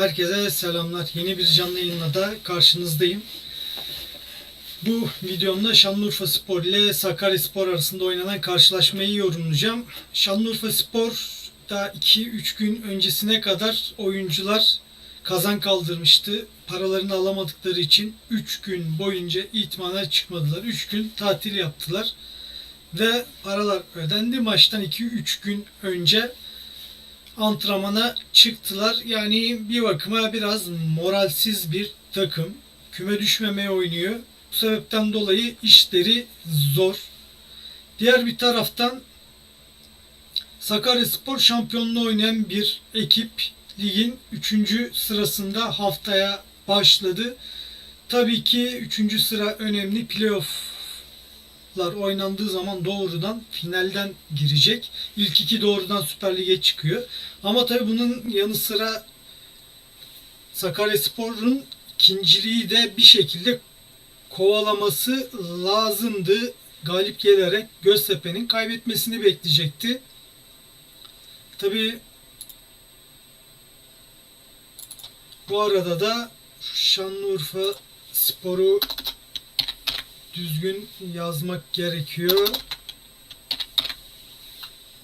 Herkese selamlar. Yeni bir canlı yayınla da karşınızdayım. Bu videomda Şanlıurfa Spor ile Sakarya Spor arasında oynanan karşılaşmayı yorumlayacağım. Şanlıurfa Spor'da 2-3 gün öncesine kadar oyuncular kazan kaldırmıştı. Paralarını alamadıkları için 3 gün boyunca itmana çıkmadılar. 3 gün tatil yaptılar. Ve paralar ödendi. Maçtan 2-3 gün önce antrenmana çıktılar. Yani bir bakıma biraz moralsiz bir takım. Küme düşmemeye oynuyor. Bu sebepten dolayı işleri zor. Diğer bir taraftan Sakaryaspor şampiyonluğu oynayan bir ekip ligin 3. sırasında haftaya başladı. Tabii ki 3. sıra önemli playofflar oynandığı zaman doğrudan finalden girecek. İlk iki doğrudan Süper Lig'e çıkıyor. Ama tabii bunun yanı sıra Sakaryaspor'un ikinciliği de bir şekilde kovalaması lazımdı. Galip gelerek Göztepe'nin kaybetmesini bekleyecekti. Tabii bu arada da Şanlıurfa Sporu düzgün yazmak gerekiyor.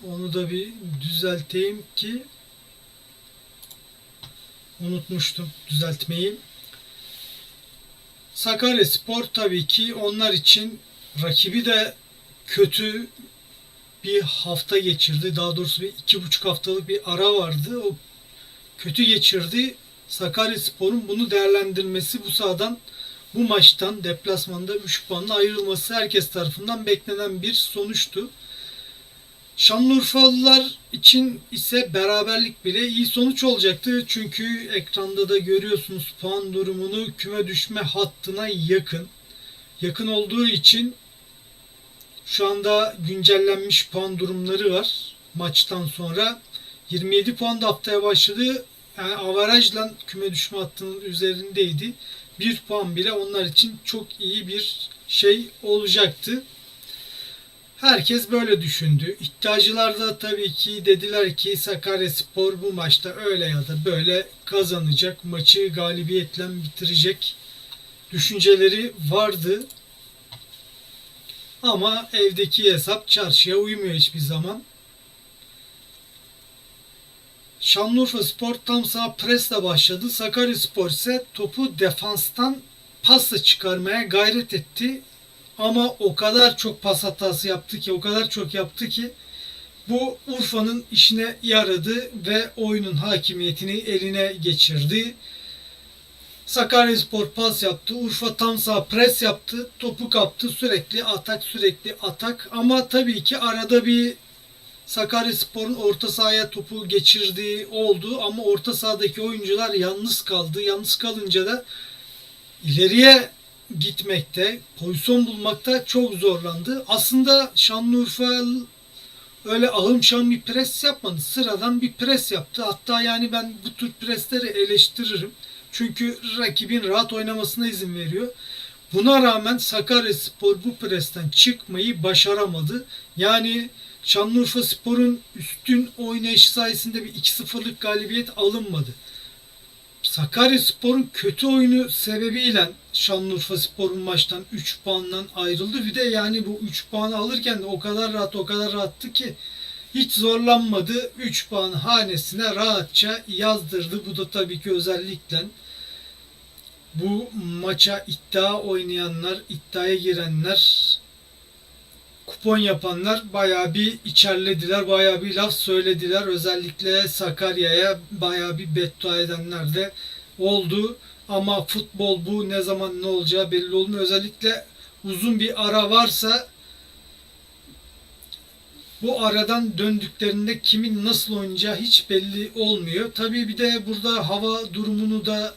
Onu da bir düzelteyim ki unutmuştum düzeltmeyi. Sakarya Spor tabii ki onlar için rakibi de kötü bir hafta geçirdi. Daha doğrusu bir iki buçuk haftalık bir ara vardı. O kötü geçirdi. Sakarya Spor'un bunu değerlendirmesi bu sahadan bu maçtan deplasmanda 3 puanla ayrılması herkes tarafından beklenen bir sonuçtu. Şanlıurfalılar için ise beraberlik bile iyi sonuç olacaktı. Çünkü ekranda da görüyorsunuz puan durumunu küme düşme hattına yakın. Yakın olduğu için şu anda güncellenmiş puan durumları var maçtan sonra. 27 puan da haftaya başladı. Yani avarajla küme düşme hattının üzerindeydi. Bir puan bile onlar için çok iyi bir şey olacaktı. Herkes böyle düşündü. İddiacılar da tabii ki dediler ki Sakaryaspor bu maçta öyle ya da böyle kazanacak. Maçı galibiyetle bitirecek düşünceleri vardı. Ama evdeki hesap çarşıya uymuyor hiçbir zaman. Şanlıurfa Spor tam sağ presle başladı. Sakaryaspor ise topu defanstan pasla çıkarmaya gayret etti. Ama o kadar çok pas hatası yaptı ki, o kadar çok yaptı ki bu Urfa'nın işine yaradı ve oyunun hakimiyetini eline geçirdi. Sakaryaspor pas yaptı. Urfa tam sağ pres yaptı. Topu kaptı. Sürekli atak, sürekli atak. Ama tabii ki arada bir Sakaryaspor'un orta sahaya topu geçirdiği oldu. Ama orta sahadaki oyuncular yalnız kaldı. Yalnız kalınca da ileriye gitmekte, pozisyon bulmakta çok zorlandı. Aslında Şanlıurfa öyle ahım şahım bir pres yapmadı. Sıradan bir pres yaptı. Hatta yani ben bu tür presleri eleştiririm. Çünkü rakibin rahat oynamasına izin veriyor. Buna rağmen Sakaryaspor bu presten çıkmayı başaramadı. Yani Şanlıurfa Spor'un üstün oynayışı sayesinde bir 2-0'lık galibiyet alınmadı. Sakaryaspor'un kötü oyunu sebebiyle Şanlıurfa Spor'un maçtan 3 puandan ayrıldı. Bir de yani bu 3 puanı alırken de o kadar rahat o kadar rahattı ki hiç zorlanmadı. 3 puan hanesine rahatça yazdırdı. Bu da tabii ki özellikle bu maça iddia oynayanlar, iddiaya girenler, kupon yapanlar bayağı bir içerlediler, bayağı bir laf söylediler. Özellikle Sakarya'ya bayağı bir beddua edenler de oldu. Ama futbol bu ne zaman ne olacağı belli olmuyor. Özellikle uzun bir ara varsa bu aradan döndüklerinde kimin nasıl oynayacağı hiç belli olmuyor. Tabii bir de burada hava durumunu da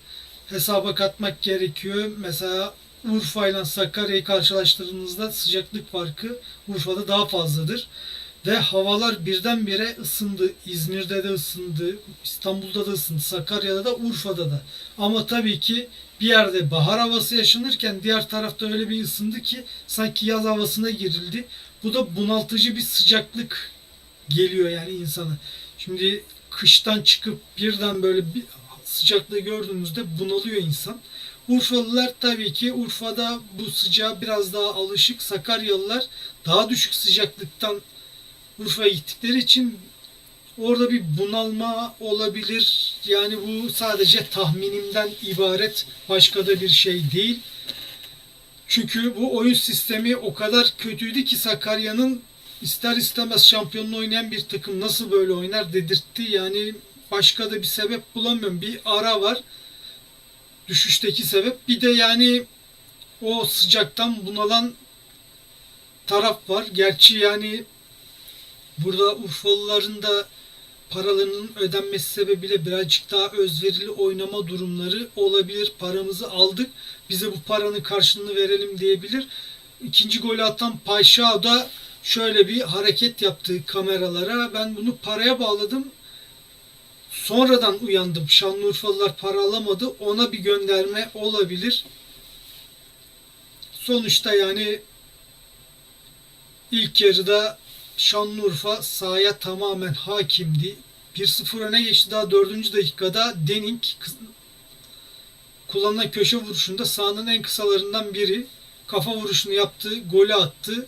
hesaba katmak gerekiyor. Mesela Urfa ile Sakarya'yı karşılaştırdığınızda sıcaklık farkı Urfa'da daha fazladır. Ve havalar birdenbire ısındı. İzmir'de de ısındı, İstanbul'da da ısındı, Sakarya'da da, Urfa'da da. Ama tabii ki bir yerde bahar havası yaşanırken diğer tarafta öyle bir ısındı ki sanki yaz havasına girildi. Bu da bunaltıcı bir sıcaklık geliyor yani insana. Şimdi kıştan çıkıp birden böyle bir sıcaklığı gördüğümüzde bunalıyor insan. Urfalılar tabii ki Urfa'da bu sıcağa biraz daha alışık. Sakaryalılar daha düşük sıcaklıktan Urfa'ya gittikleri için orada bir bunalma olabilir. Yani bu sadece tahminimden ibaret. Başka da bir şey değil. Çünkü bu oyun sistemi o kadar kötüydü ki Sakarya'nın ister istemez şampiyonluğu oynayan bir takım nasıl böyle oynar dedirtti. Yani başka da bir sebep bulamıyorum. Bir ara var. Düşüşteki sebep. Bir de yani o sıcaktan bunalan taraf var. Gerçi yani burada Urfalıların da paralarının ödenmesi sebebiyle birazcık daha özverili oynama durumları olabilir. Paramızı aldık. Bize bu paranın karşılığını verelim diyebilir. İkinci golü atan Paşa da şöyle bir hareket yaptı kameralara. Ben bunu paraya bağladım. Sonradan uyandım. Şanlıurfalılar para alamadı. Ona bir gönderme olabilir. Sonuçta yani ilk yarıda Şanlıurfa sahaya tamamen hakimdi. 1-0 öne geçti. Daha 4. dakikada Denink kı- kullanılan köşe vuruşunda sahanın en kısalarından biri kafa vuruşunu yaptı, golü attı.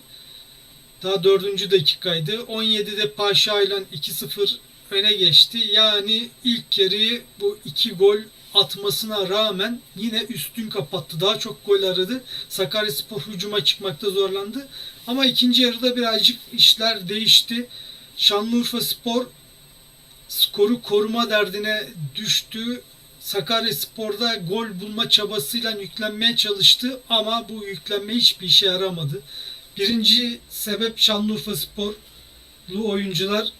Daha 4. dakikaydı. 17'de Paşa ile 2-0 öne geçti. Yani ilk yarıyı bu iki gol atmasına rağmen yine üstün kapattı. Daha çok gol aradı. Sakaryaspor hücuma çıkmakta zorlandı. Ama ikinci yarıda birazcık işler değişti. Şanlıurfa Spor skoru koruma derdine düştü. Sakaryaspor'da gol bulma çabasıyla yüklenmeye çalıştı ama bu yüklenme hiçbir işe yaramadı. Birinci sebep Şanlıurfa Sporlu oyuncular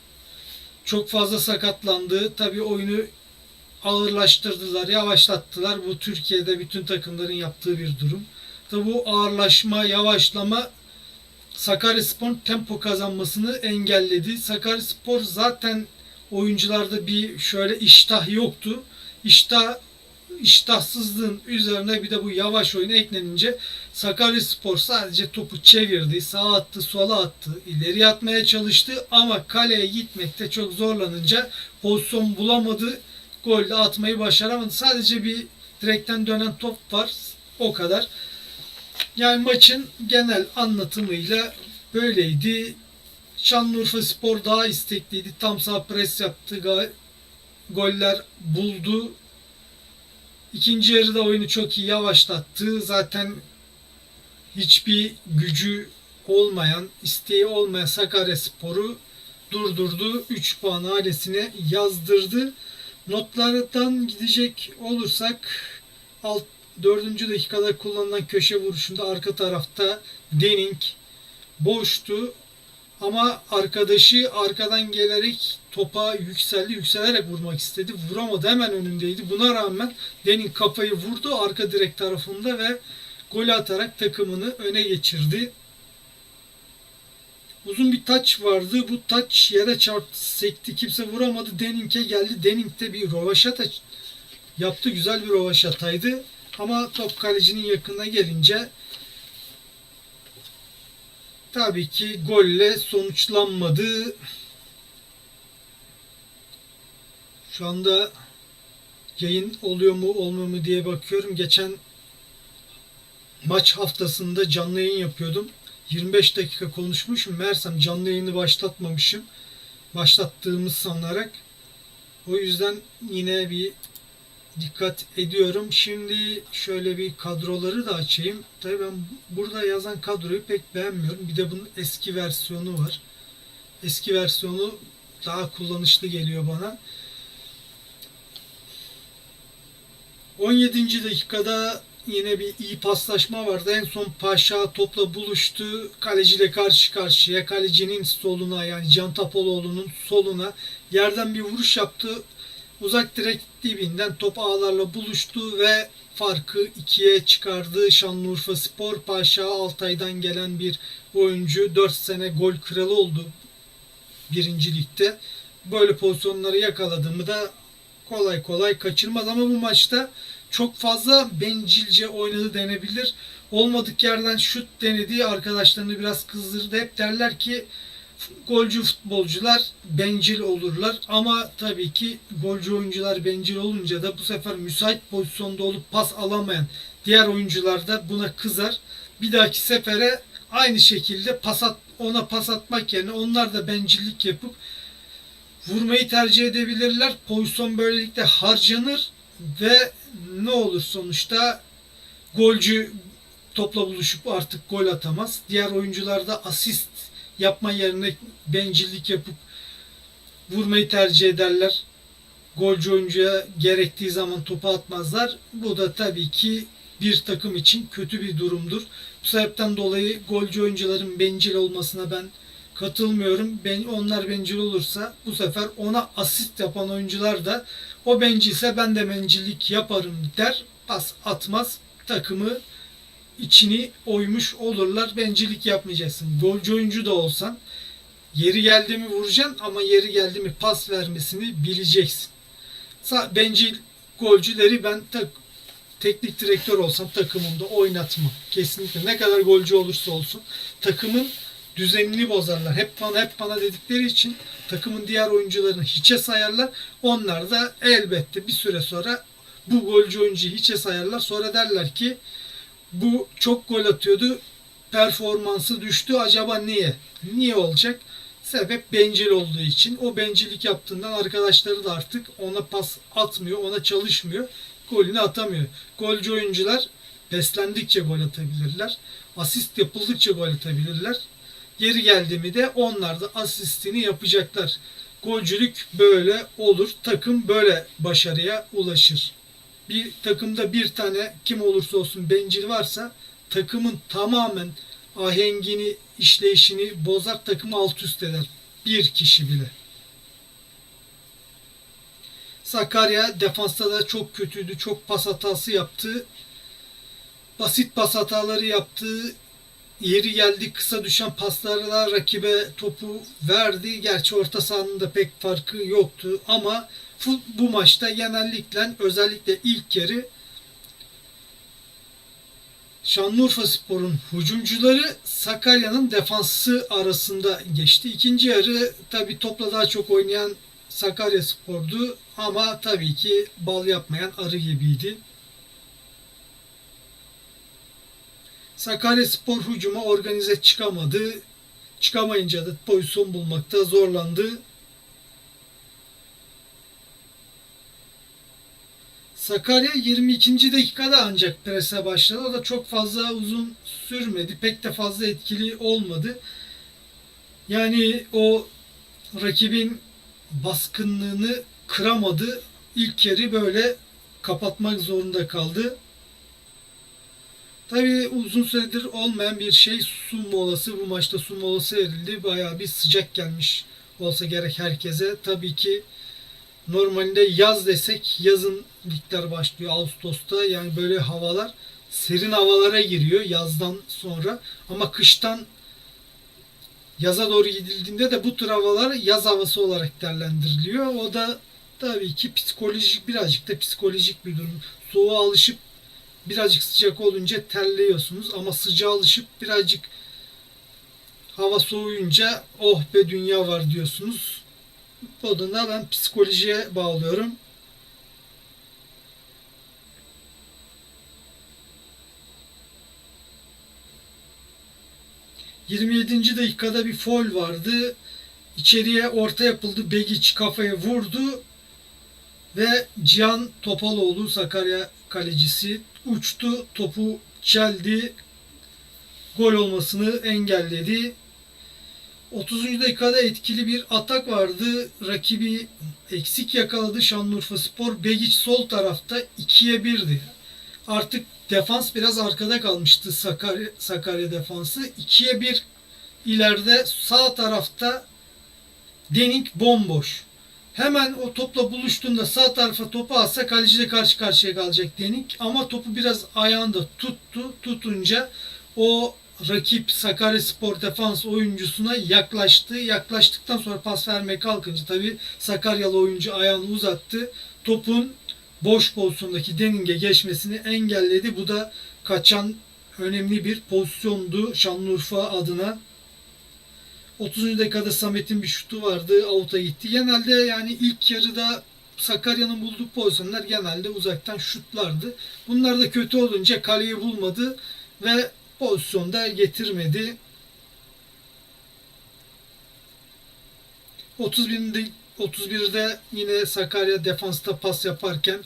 çok fazla sakatlandı. Tabii oyunu ağırlaştırdılar, yavaşlattılar. Bu Türkiye'de bütün takımların yaptığı bir durum. Tabii bu ağırlaşma, yavaşlama Sakaryaspor tempo kazanmasını engelledi. Sakaryaspor zaten oyuncularda bir şöyle iştah yoktu. İştah iştahsızlığın üzerine bir de bu yavaş oyun eklenince Sakaryaspor sadece topu çevirdi, sağa attı, sola attı, ileri atmaya çalıştı ama kaleye gitmekte çok zorlanınca pozisyon bulamadı. Gol de atmayı başaramadı. Sadece bir direkten dönen top var. O kadar. Yani maçın genel anlatımıyla böyleydi. Şanlıurfa Spor daha istekliydi. Tam sağ pres yaptı. Goller buldu. İkinci yarıda oyunu çok iyi yavaşlattı. Zaten hiçbir gücü olmayan, isteği olmayan Sakaryaspor'u durdurdu. 3 puan ailesine yazdırdı. Notlardan gidecek olursak alt 4. dakikada kullanılan köşe vuruşunda arka tarafta Denning boştu ama arkadaşı arkadan gelerek topa yükseldi. Yükselerek vurmak istedi. Vuramadı. Hemen önündeydi. Buna rağmen Denning kafayı vurdu arka direk tarafında ve gol atarak takımını öne geçirdi. Uzun bir taç vardı. Bu taç yere çarptı, sekti. Kimse vuramadı. Denning'e geldi. Denning de bir rovaşata yaptı. Güzel bir rovaşataydı. Ama top kalecinin yakına gelince tabii ki golle sonuçlanmadı. Şu anda yayın oluyor mu olmuyor mu diye bakıyorum. Geçen maç haftasında canlı yayın yapıyordum. 25 dakika konuşmuşum. Meğersem canlı yayını başlatmamışım. Başlattığımız sanarak. O yüzden yine bir dikkat ediyorum. Şimdi şöyle bir kadroları da açayım. Tabii ben burada yazan kadroyu pek beğenmiyorum. Bir de bunun eski versiyonu var. Eski versiyonu daha kullanışlı geliyor bana. 17. dakikada yine bir iyi paslaşma vardı. En son Paşa topla buluştu. Kaleciyle karşı karşıya. Kalecinin soluna yani Can Tapaloğlu'nun soluna yerden bir vuruş yaptı. Uzak direk dibinden top ağlarla buluştu ve farkı ikiye çıkardı. Şanlıurfa Spor Paşa Altay'dan gelen bir oyuncu 4 sene gol kralı oldu birinci ligde. Böyle pozisyonları yakaladığımı da kolay kolay kaçırmaz ama bu maçta çok fazla bencilce oynadı denebilir. Olmadık yerden şut denedi. Arkadaşlarını biraz kızdırdı. Hep derler ki golcü futbolcular bencil olurlar ama tabii ki golcü oyuncular bencil olunca da bu sefer müsait pozisyonda olup pas alamayan diğer oyuncular da buna kızar. Bir dahaki sefere aynı şekilde pas at, ona pas atmak yerine onlar da bencillik yapıp vurmayı tercih edebilirler. Pozisyon böylelikle harcanır ve ne olur sonuçta golcü topla buluşup artık gol atamaz. Diğer oyuncular da asist yapma yerine bencillik yapıp vurmayı tercih ederler. Golcü oyuncuya gerektiği zaman topu atmazlar. Bu da tabii ki bir takım için kötü bir durumdur. Bu sebepten dolayı golcü oyuncuların bencil olmasına ben katılmıyorum. Ben, onlar bencil olursa bu sefer ona asist yapan oyuncular da o bencilse ben de bencillik yaparım der. Pas atmaz. Takımı içini oymuş olurlar. Bencillik yapmayacaksın. Golcü oyuncu da olsan yeri geldi mi vuracaksın ama yeri geldi mi pas vermesini bileceksin. Bencil golcüleri ben tak teknik direktör olsam takımımda oynatmam. Kesinlikle ne kadar golcü olursa olsun takımın düzenini bozarlar. Hep bana hep bana dedikleri için takımın diğer oyuncularını hiçe sayarlar. Onlar da elbette bir süre sonra bu golcü oyuncuyu hiçe sayarlar. Sonra derler ki bu çok gol atıyordu. Performansı düştü. Acaba niye? Niye olacak? Sebep bencil olduğu için. O bencillik yaptığından arkadaşları da artık ona pas atmıyor, ona çalışmıyor. Golünü atamıyor. Golcü oyuncular beslendikçe gol atabilirler. Asist yapıldıkça gol atabilirler. Yeri geldi mi de onlar da asistini yapacaklar. Golcülük böyle olur. Takım böyle başarıya ulaşır bir takımda bir tane kim olursa olsun bencil varsa takımın tamamen ahengini, işleyişini bozar, takımı alt üst eder. Bir kişi bile. Sakarya defansta da çok kötüydü. Çok pas hatası yaptı. Basit pas hataları yaptı. Yeri geldi kısa düşen paslarla rakibe topu verdi. Gerçi orta sahanın da pek farkı yoktu ama bu maçta genellikle özellikle ilk yarı Şanlıurfa Spor'un hücumcuları Sakarya'nın defansı arasında geçti. İkinci yarı tabi topla daha çok oynayan Sakarya Spor'du ama tabii ki bal yapmayan arı gibiydi. Sakarya Spor hücuma organize çıkamadı. Çıkamayınca da pozisyon bulmakta zorlandı. Sakarya 22. dakikada ancak prese başladı. O da çok fazla uzun sürmedi. Pek de fazla etkili olmadı. Yani o rakibin baskınlığını kıramadı. İlk yarı böyle kapatmak zorunda kaldı. Tabii uzun süredir olmayan bir şey su molası. Bu maçta su molası verildi. Bayağı bir sıcak gelmiş olsa gerek herkese. Tabii ki normalde yaz desek yazın ligler başlıyor Ağustos'ta. Yani böyle havalar serin havalara giriyor yazdan sonra. Ama kıştan yaza doğru gidildiğinde de bu tür havalar yaz havası olarak değerlendiriliyor. O da tabii ki psikolojik birazcık da psikolojik bir durum. Soğuğa alışıp birazcık sıcak olunca terliyorsunuz ama sıcağa alışıp birazcık hava soğuyunca oh be dünya var diyorsunuz. Bu da ben psikolojiye bağlıyorum. ...27. dakikada bir foul vardı. İçeriye orta yapıldı. Begiç kafaya vurdu. Ve Cihan Topaloğlu Sakarya kalecisi uçtu. Topu çeldi. Gol olmasını engelledi. 30. dakikada etkili bir atak vardı. Rakibi eksik yakaladı Şanlıurfa Spor. Begiç sol tarafta 2'ye 1'di. Artık defans biraz arkada kalmıştı Sakarya, Sakarya defansı. 2'ye 1 ileride sağ tarafta Denik bomboş. Hemen o topla buluştuğunda sağ tarafa topu atsa kaleciyle karşı karşıya kalacak Denik. Ama topu biraz ayağında tuttu. Tutunca o rakip Sakaryaspor defans oyuncusuna yaklaştı. Yaklaştıktan sonra pas vermeye kalkınca tabi Sakaryalı oyuncu ayağını uzattı. Topun boş pozisyondaki Dening'e geçmesini engelledi. Bu da kaçan önemli bir pozisyondu Şanlıurfa adına. 30. dakikada Samet'in bir şutu vardı. Out'a gitti. Genelde yani ilk yarıda Sakarya'nın bulduğu pozisyonlar genelde uzaktan şutlardı. Bunlar da kötü olunca kaleyi bulmadı ve pozisyonda getirmedi. 31'de 31'de yine Sakarya defansta pas yaparken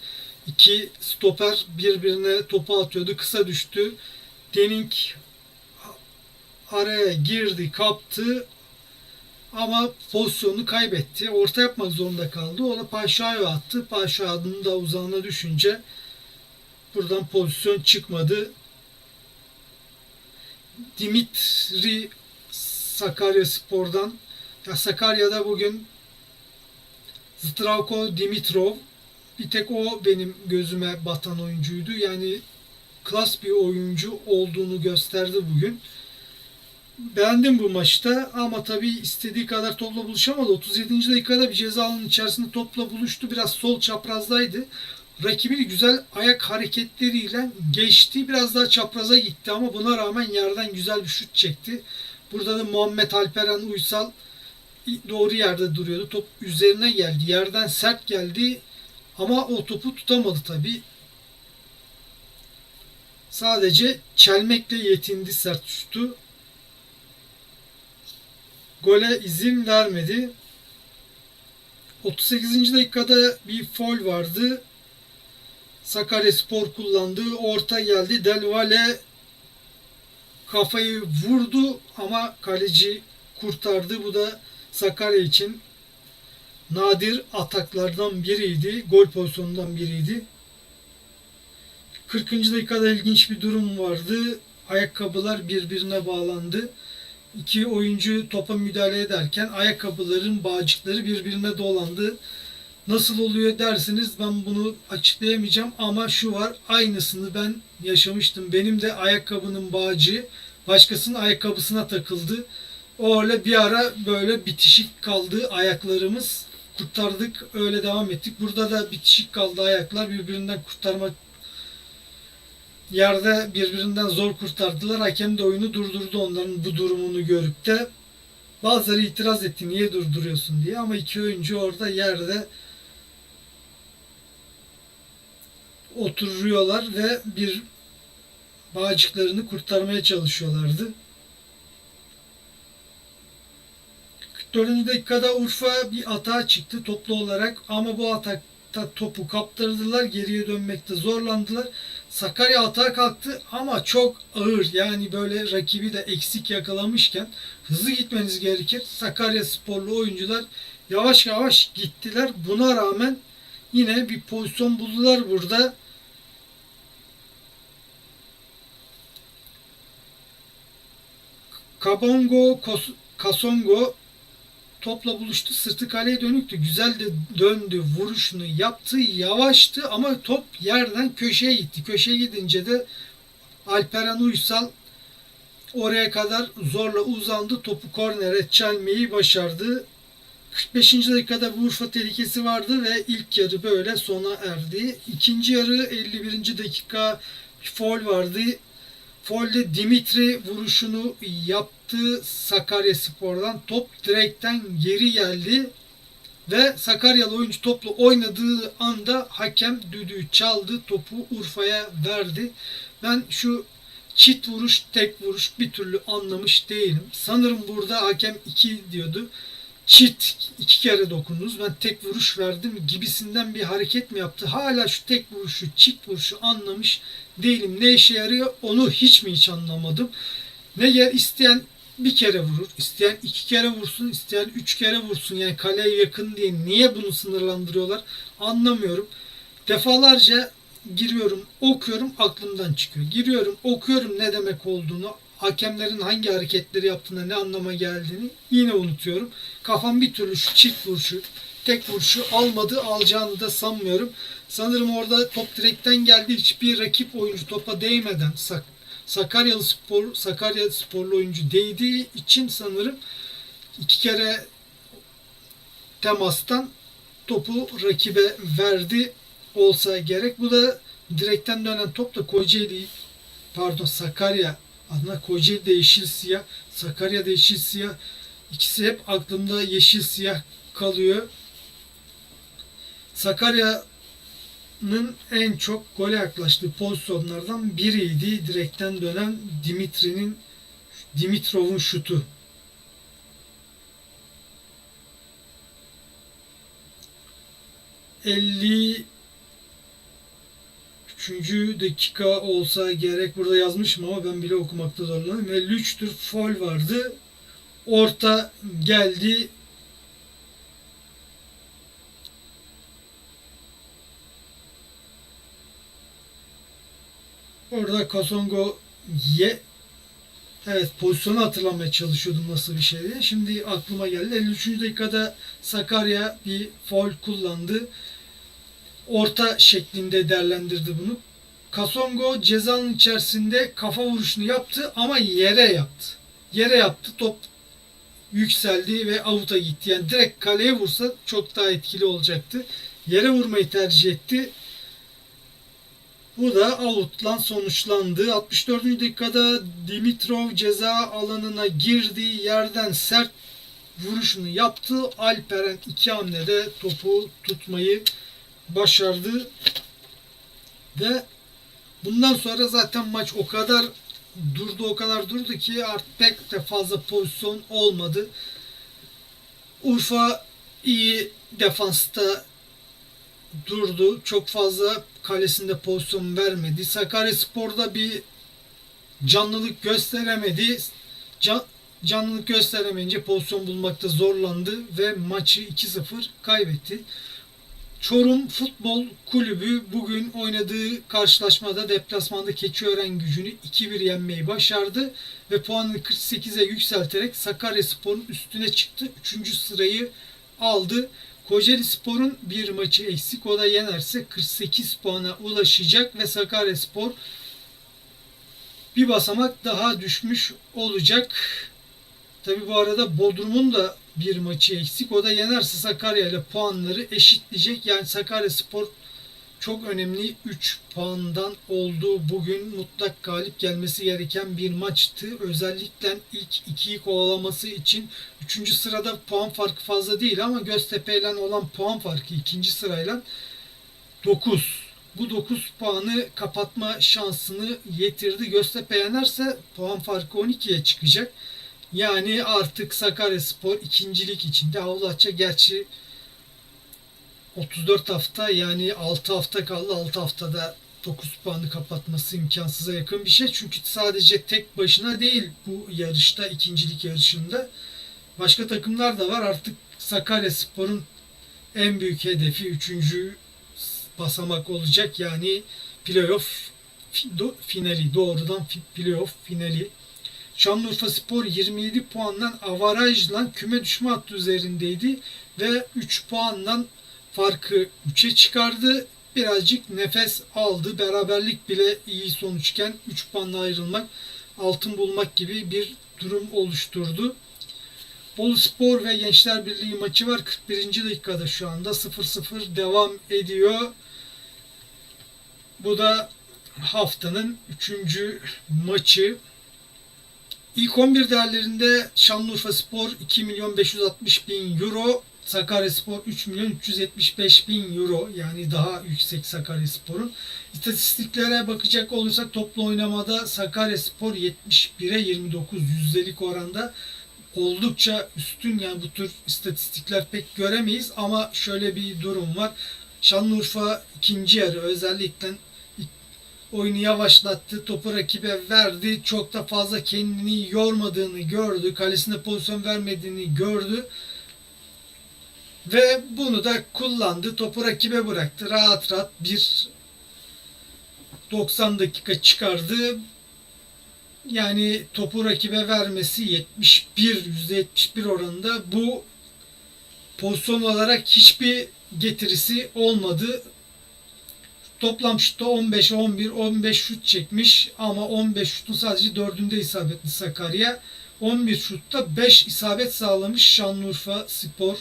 iki stoper birbirine topu atıyordu. Kısa düştü. Denink araya girdi, kaptı ama pozisyonu kaybetti. Orta yapmak zorunda kaldı. O da Paşa'ya attı. Paşa'nın da uzağına düşünce buradan pozisyon çıkmadı. Dimitri Sakarya Spor'dan ya Sakarya'da bugün Zdravko Dimitrov bir tek o benim gözüme batan oyuncuydu. Yani klas bir oyuncu olduğunu gösterdi bugün. Beğendim bu maçta ama tabii istediği kadar topla buluşamadı. 37. dakikada bir ceza alanının içerisinde topla buluştu. Biraz sol çaprazdaydı. Rakibini güzel ayak hareketleriyle geçti. Biraz daha çapraza gitti ama buna rağmen yerden güzel bir şut çekti. Burada da Muhammed Alperen Uysal doğru yerde duruyordu. Top üzerine geldi. Yerden sert geldi ama o topu tutamadı tabii. Sadece çelmekle yetindi sert şutu. Gole izin vermedi. 38. dakikada bir foul vardı. Sakarya Spor kullandı. Orta geldi. Del Valle kafayı vurdu ama kaleci kurtardı. Bu da Sakarya için nadir ataklardan biriydi. Gol pozisyonundan biriydi. 40. dakikada ilginç bir durum vardı. Ayakkabılar birbirine bağlandı. İki oyuncu topa müdahale ederken ayakkabıların bağcıkları birbirine dolandı. Nasıl oluyor dersiniz ben bunu açıklayamayacağım ama şu var aynısını ben yaşamıştım. Benim de ayakkabının bağcığı başkasının ayakkabısına takıldı. O öyle bir ara böyle bitişik kaldı ayaklarımız. Kurtardık öyle devam ettik. Burada da bitişik kaldı ayaklar birbirinden kurtarmak yerde birbirinden zor kurtardılar. Hakem de oyunu durdurdu onların bu durumunu görüp de. Bazıları itiraz etti niye durduruyorsun diye ama iki oyuncu orada yerde oturuyorlar ve bir bağcıklarını kurtarmaya çalışıyorlardı. 44. dakikada Urfa bir atağa çıktı toplu olarak ama bu atakta topu kaptırdılar. Geriye dönmekte zorlandılar. Sakarya atağa kalktı ama çok ağır yani böyle rakibi de eksik yakalamışken hızlı gitmeniz gerekir. Sakarya sporlu oyuncular yavaş yavaş gittiler. Buna rağmen yine bir pozisyon buldular burada. Kabongo Kos- Kasongo topla buluştu. Sırtı kaleye dönüktü. Güzel de döndü. Vuruşunu yaptı. Yavaştı ama top yerden köşeye gitti. Köşeye gidince de Alperen Uysal oraya kadar zorla uzandı. Topu kornere çelmeyi başardı. 45. dakikada Urfa tehlikesi vardı ve ilk yarı böyle sona erdi. İkinci yarı 51. dakika bir foul vardı. Foul'de Dimitri vuruşunu yaptı Sakarya Spor'dan. Top direkten geri geldi. Ve Sakaryalı oyuncu topla oynadığı anda hakem düdüğü çaldı. Topu Urfa'ya verdi. Ben şu çift vuruş, tek vuruş bir türlü anlamış değilim. Sanırım burada hakem 2 diyordu. Çift iki kere dokundunuz. Ben tek vuruş verdim gibisinden bir hareket mi yaptı? Hala şu tek vuruşu, çift vuruşu anlamış değilim. Ne işe yarıyor onu hiç mi hiç anlamadım. Ne yer isteyen bir kere vurur, isteyen iki kere vursun, isteyen üç kere vursun. Yani kaleye yakın diye niye bunu sınırlandırıyorlar anlamıyorum. Defalarca giriyorum, okuyorum, aklımdan çıkıyor. Giriyorum, okuyorum ne demek olduğunu, hakemlerin hangi hareketleri yaptığını, ne anlama geldiğini yine unutuyorum. Kafam bir türlü şu çift vuruşu, tek vuruşu almadı, alacağını da sanmıyorum. Sanırım orada top direkten geldi. Hiçbir rakip oyuncu topa değmeden Sak Sakaryalı spor Sakarya sporlu oyuncu değdiği için sanırım iki kere temastan topu rakibe verdi olsa gerek. Bu da direkten dönen top da Kocaeli pardon Sakarya adına Kocaeli'de yeşil siyah Sakarya'da yeşil siyah İkisi hep aklımda yeşil siyah kalıyor. Sakarya'nın en çok gole yaklaştığı pozisyonlardan biriydi. Direkten dönen Dimitri'nin Dimitrov'un şutu. Elli Üçüncü dakika olsa gerek burada yazmışım ama ben bile okumakta zorlanıyorum. 53'tür foul vardı. Orta geldi. Orada Kasongo ye Evet pozisyonu hatırlamaya çalışıyordum nasıl bir şey diye. Şimdi aklıma geldi. 53. dakikada Sakarya bir foul kullandı. Orta şeklinde değerlendirdi bunu. Kasongo cezanın içerisinde kafa vuruşunu yaptı ama yere yaptı. Yere yaptı. Top yükseldi ve avuta gitti. Yani direkt kaleye vursa çok daha etkili olacaktı. Yere vurmayı tercih etti. Bu da out'la sonuçlandı. 64. dakikada Dimitrov ceza alanına girdi. Yerden sert vuruşunu yaptı. Alperen iki hamlede topu tutmayı başardı. Ve bundan sonra zaten maç o kadar durdu o kadar durdu ki artık pek de fazla pozisyon olmadı. Urfa iyi defansta durdu. Çok fazla kalesinde pozisyon vermedi. Sakaryaspor'da bir canlılık gösteremedi. Can, canlılık gösteremeyince pozisyon bulmakta zorlandı ve maçı 2-0 kaybetti. Çorum Futbol Kulübü bugün oynadığı karşılaşmada deplasmanda Keçiören gücünü 2-1 yenmeyi başardı ve puanını 48'e yükselterek Sakaryaspor'un üstüne çıktı. 3. sırayı aldı. Kocaeli Spor'un bir maçı eksik. O da yenerse 48 puana ulaşacak ve Sakaryaspor bir basamak daha düşmüş olacak. Tabi bu arada Bodrum'un da bir maçı eksik. O da yenerse Sakarya ile puanları eşitleyecek. Yani Sakaryaspor çok önemli 3 puandan oldu. Bugün mutlak galip gelmesi gereken bir maçtı. Özellikle ilk ikiyi kovalaması için 3. sırada puan farkı fazla değil ama Göztepe ile olan puan farkı ikinci sırayla 9. Bu 9 puanı kapatma şansını yetirdi. Göztepe yenerse puan farkı 12'ye çıkacak. Yani artık Sakaryaspor ikincilik içinde havlu açacak. Gerçi 34 hafta yani 6 hafta kaldı. 6 haftada 9 puanı kapatması imkansıza yakın bir şey. Çünkü sadece tek başına değil bu yarışta, ikincilik yarışında. Başka takımlar da var. Artık Sakaryaspor'un en büyük hedefi 3. basamak olacak. Yani playoff finali, doğrudan playoff finali. Şanlıurfa Spor 27 puandan avarajla küme düşme hattı üzerindeydi ve 3 puandan farkı 3'e çıkardı. Birazcık nefes aldı. Beraberlik bile iyi sonuçken 3 puanla ayrılmak, altın bulmak gibi bir durum oluşturdu. Bolu Spor ve Gençler Birliği maçı var. 41. dakikada şu anda 0-0 devam ediyor. Bu da haftanın 3. maçı. İlk 11 değerlerinde Şanlıurfa Spor 2 milyon 560 bin euro, Sakaryaspor 3 milyon 375 bin euro yani daha yüksek Sakaryaspor'un. İstatistiklere bakacak olursak toplu oynamada Sakaryaspor 71'e 29 yüzdelik oranda oldukça üstün yani bu tür istatistikler pek göremeyiz ama şöyle bir durum var. Şanlıurfa ikinci yarı özellikle oyunu yavaşlattı, topu rakibe verdi. Çok da fazla kendini yormadığını gördü. Kalesine pozisyon vermediğini gördü. Ve bunu da kullandı. Topu rakibe bıraktı. Rahat rahat bir 90 dakika çıkardı. Yani topu rakibe vermesi 71, %71 oranında bu pozisyon olarak hiçbir getirisi olmadı. Toplam şutta 15 11 15 şut çekmiş ama 15 şutun sadece 4'ünde isabetli Sakarya. 11 şutta 5 isabet sağlamış Şanlıurfa Spor.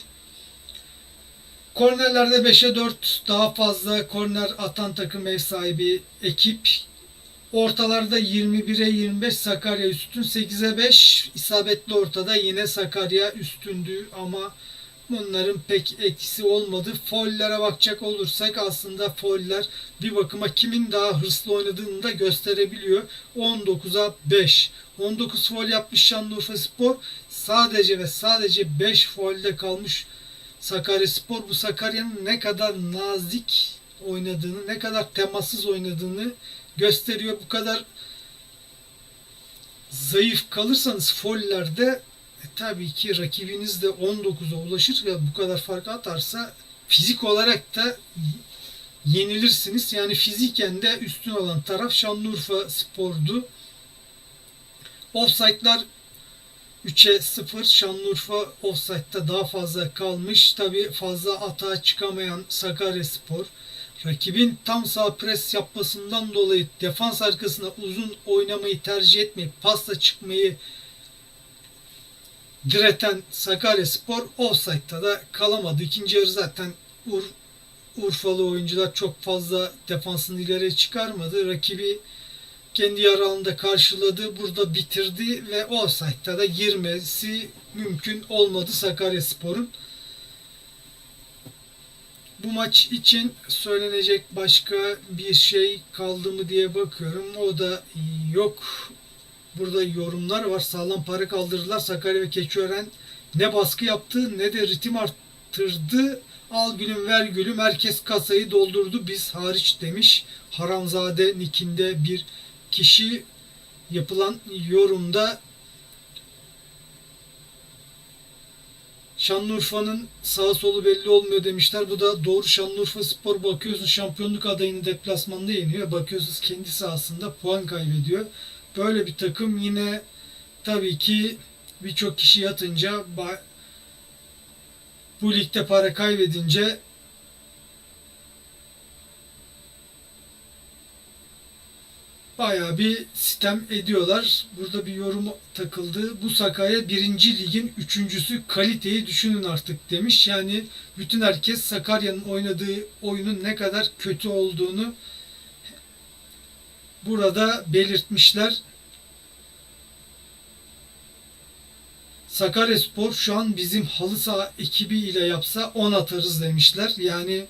Kornerlerde 5'e 4 daha fazla korner atan takım ev sahibi ekip Ortalarda 21'e 25 Sakarya üstün. 8'e 5 isabetli ortada yine Sakarya üstündü ama bunların pek etkisi olmadı. Follere bakacak olursak aslında foller bir bakıma kimin daha hırslı oynadığını da gösterebiliyor. 19'a 5. 19 fol yapmış Şanlıurfa Spor. Sadece ve sadece 5 folde kalmış Sakarya Spor. Bu Sakarya'nın ne kadar nazik oynadığını, ne kadar temassız oynadığını gösteriyor. Bu kadar zayıf kalırsanız follerde e, tabii ki rakibiniz de 19'a ulaşır ve bu kadar fark atarsa fizik olarak da yenilirsiniz. Yani fiziken de üstün olan taraf Şanlıurfa Spor'du. Offside'lar 3'e 0 Şanlıurfa offside'da daha fazla kalmış. Tabi fazla atağa çıkamayan Sakarya Spor. Rakibin tam sağ pres yapmasından dolayı defans arkasına uzun oynamayı tercih etmeyip pasla çıkmayı direten Sakarya Spor offside'da da kalamadı. İkinci yarı zaten Ur, Urfalı oyuncular çok fazla defansını ileri çıkarmadı. Rakibi kendi yarı alanında karşıladı. Burada bitirdi ve offside'da da girmesi mümkün olmadı Sakarya Spor'un. Bu maç için söylenecek başka bir şey kaldı mı diye bakıyorum. O da yok. Burada yorumlar var. Sağlam para kaldırdılar. Sakarya ve Keçiören ne baskı yaptı ne de ritim arttırdı. Al gülüm ver gülüm herkes kasayı doldurdu biz hariç demiş. Haramzade nikinde bir kişi yapılan yorumda Şanlıurfa'nın sağ solu belli olmuyor demişler. Bu da doğru Şanlıurfa Spor bakıyorsun şampiyonluk adayını deplasmanda yeniyor. Bakıyorsunuz kendi sahasında puan kaybediyor. Böyle bir takım yine tabii ki birçok kişi yatınca bu ligde para kaybedince bayağı bir sistem ediyorlar. Burada bir yorum takıldı. Bu Sakarya birinci ligin üçüncüsü kaliteyi düşünün artık demiş. Yani bütün herkes Sakarya'nın oynadığı oyunun ne kadar kötü olduğunu burada belirtmişler. Sakaryaspor şu an bizim halı saha ekibi ile yapsa 10 atarız demişler. Yani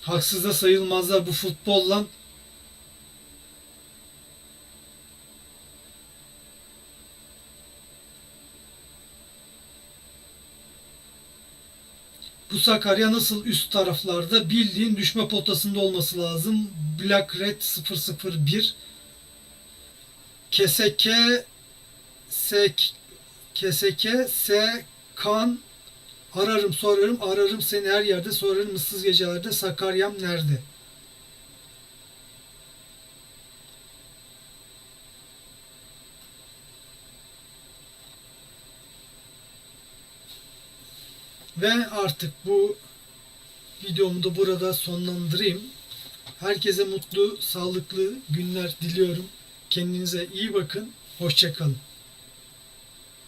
haksız da sayılmazlar bu futbolla. Sakarya nasıl üst taraflarda bildiğin düşme potasında olması lazım. Black Red 001 Keseke Sek Keseke S Kan Ararım sorarım ararım seni her yerde sorarım ıssız gecelerde Sakaryam nerede? Ve artık bu videomu da burada sonlandırayım. Herkese mutlu, sağlıklı günler diliyorum. Kendinize iyi bakın. Hoşçakalın.